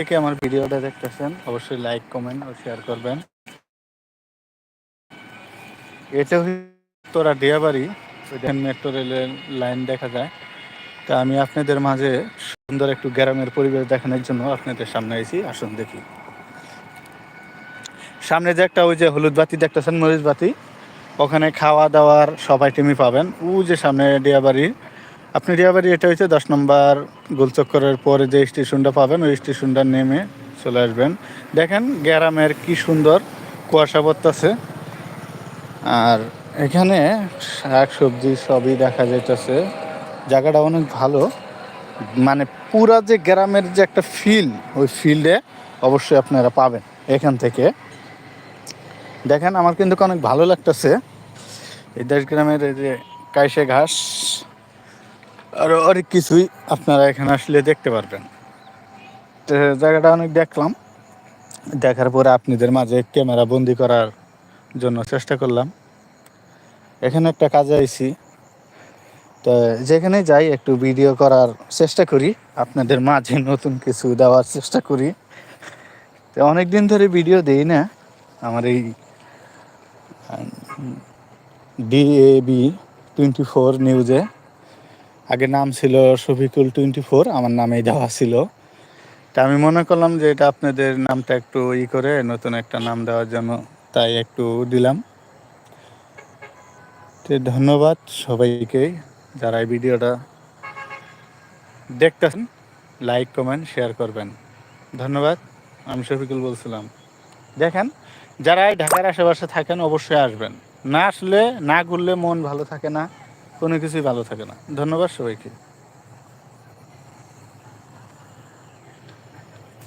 থেকে আমার ভিডিওটা দেখতেছেন, অবশ্যই লাইক কমেন্ট ও শেয়ার করবেন। এটা তোরা ডিয়াবাড়ি, ওইখানে মেট্রো রেলের লাইন দেখা যায়। তা আমি আপনাদের মাঝে সুন্দর একটু গ্রামের পরিবেশ দেখানোর জন্য আপনাদের সামনে এসেছি আসুন দেখি। সামনে যে একটা ওই যে হলুদ বাতি দেখতেছেন, মরিচ বাতি, ওখানে খাওয়া দাওয়ার সব আইটেমই পাবেন। ও যে সামনে ডিয়াবাড়ি আপনি ডিয়াবাড়ি এটা হচ্ছে দশ নম্বর গোলচক্করের পরে যে স্টেশনটা পাবেন, ওই স্টেশনটা নেমে চলে আসবেন। দেখেন গ্রামের কি সুন্দর কুয়াশা পড়তেছে। আর এখানে শাক সবজি সবই দেখা যাইতেছে। জায়গাটা অনেক ভালো। মানে পুরা যে গ্রামের যে একটা ফিল ওই ফিল্ডে অবশ্যই আপনারা পাবেন এখান থেকে। দেখেন, আমার কিন্তু অনেক ভালো লাগতেছে। এই দেশ গ্রামের এই যে কাইসে ঘাস আরও অনেক কিছুই আপনারা এখানে আসলে দেখতে পারবেন। তো জায়গাটা অনেক দেখলাম। দেখার পরে আপনাদের মাঝে ক্যামেরা বন্দি করার জন্য চেষ্টা করলাম। এখানে একটা কাজে আইছি। তো যেখানে যাই একটু ভিডিও করার চেষ্টা করি, আপনাদের মাঝে নতুন কিছু দেওয়ার চেষ্টা করি। তো অনেক দিন ধরে ভিডিও দেই না। আমার এই ডিএবি টোয়েন্টি ফোর নিউজে আগে নাম ছিল শফিকুল টোয়েন্টি ফোর, আমার নামেই দেওয়া ছিল। তা আমি মনে করলাম যে এটা আপনাদের নামটা একটু ই করে নতুন একটা নাম দেওয়ার জন্য তাই একটু দিলাম। তো ধন্যবাদ সবাইকে যারা এই ভিডিওটা দেখতেছেন, লাইক, কমেন্ট, শেয়ার করবেন। ধন্যবাদ, আমি শফিকুল বলছিলাম। দেখেন যারা ঢাকার আশেপাশে থাকেন অবশ্যই আসবেন। না আসলে না ঘুরলে মন ভালো থাকে না। কোনো কিছুই ভালো থাকে না। ধন্যবাদ সবাইকে।